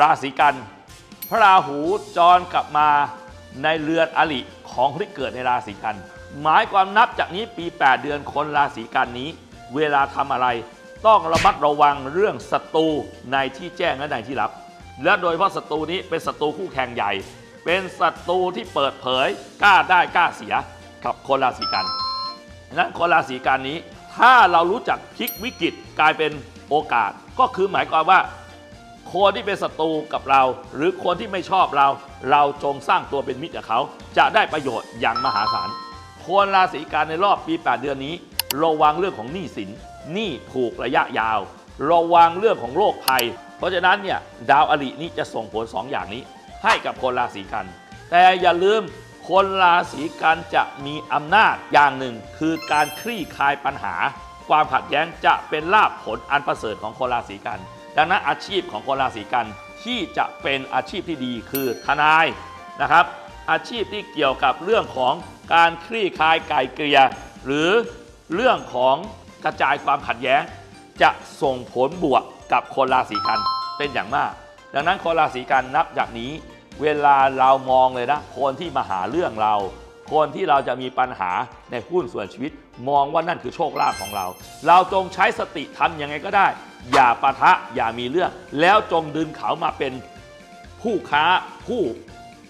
ราศีกัน พระราหูจรกลับมาในเรือนอริของคนที่เกิดในราศีกัน หมายความนับจากนี้ปี 8 เดือนคนราศีกันนี้ เวลาทำอะไร ต้องระมัดระวังเรื่องศัตรูในที่แจ้งและในที่ลับ และโดยเฉพาะศัตรูนี้เป็นศัตรูคู่แข่งใหญ่ เป็นศัตรูที่เปิดเผยกล้าได้กล้าเสียกับคนราศีกันนั้นคนราศีกันนี้ ถ้าเรารู้จักพลิกวิกฤตกลายเป็นโอกาส ก็คือหมายความว่า คนที่เป็นศัตรูกับเรา หรือคนที่ไม่ชอบเรา เราจงสร้างตัวเป็นมิตรกับเขา จะได้ประโยชน์อย่างมหาศาลคนราศีกันในรอบปี 8 เดือนนี้ ระวังเรื่องของหนี้สินหนี้ผูกระยะยาว ระวังเรื่องของโรคภัย เพราะฉะนั้นเนี่ยดาวอรินี้จะส่งผลสองอย่างนี้ ให้กับคนราศีกัน แต่อย่าลืมคนราศีกันจะมีอำนาจอย่างหนึ่ง คือการคลี่คลายปัญหา ความขัดแย้งจะเป็นลาภผลอันประเสริฐของคนราศีกัน ดังนั้นอาชีพของคนราศีกันที่จะเป็นอาชีพที่ดีคือทนายนะครับ อาชีพที่เกี่ยวกับเรื่องของการคลี่คลายไก่เกลี่ยหรือเรื่องของกระจายความขัดแย้ง จะส่งผลบวกกับคนราศีกันเป็นอย่างมาก ดังนั้นคนราศีกันนับจากนี้ เวลาเรามองเลยนะคนที่มาหาเรื่องเรา คนที่เราจะมีปัญหาในหุ้นส่วนชีวิต มองว่านั่นคือโชคลาภของเรา เราจงใช้สติทำยังไงก็ได้ อย่าปะทะอย่ามีเรื่อง แล้วจงดึงเขามาเป็นผู้ค้าผู้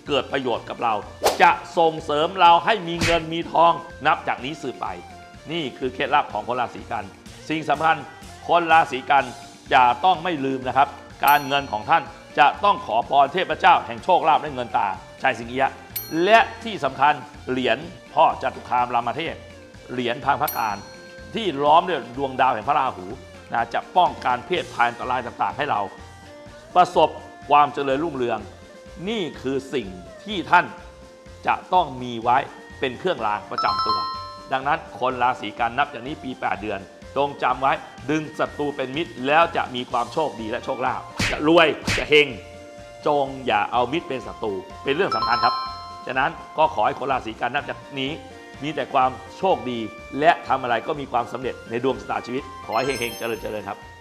เกิดประโยชน์กับเรา จะส่งเสริมเราให้มีเงินมีทองนับจากนี้สืบไป นี่คือเคล็ดลับของคนราศีกัน สิ่งสำคัญคนราศีกันจะต้องไม่ลืมนะครับ การเงินของท่านจะต้องขอพรเทพเจ้าแห่งโชคลาภและเงินตาชัยสิงเอียะ และที่สำคัญเหรียญพ่อจตุคามรามเทพเหรียญทางพระการที่ล้อมด้วยดวงดาวแห่งพระราหูนะจะป้องการเพศภัยอันตรายต่างๆ ให้เรา ประสบความเจริญรุ่งเรือง นี่คือสิ่งที่ท่านจะต้องมีไว้เป็นเครื่องรางประจำตัว ดังนั้นคนราศีกันนับจากนี้ปี 8 เดือน จงจำไว้ดึงศัตรูเป็นมิตรแล้วจะมีความโชคดีและโชคลาภจะรวยจะเฮงจงอย่าเอามิตรเป็นศัตรูเป็นเรื่องสำคัญครับ ฉะนั้นก็ขอให้คนราศีกันนับจากนี้ มีแต่ความโชคดี และทำอะไรก็มีความสำเร็จในดวงชะตาชีวิต ขอให้เฮงๆเจริญๆครับ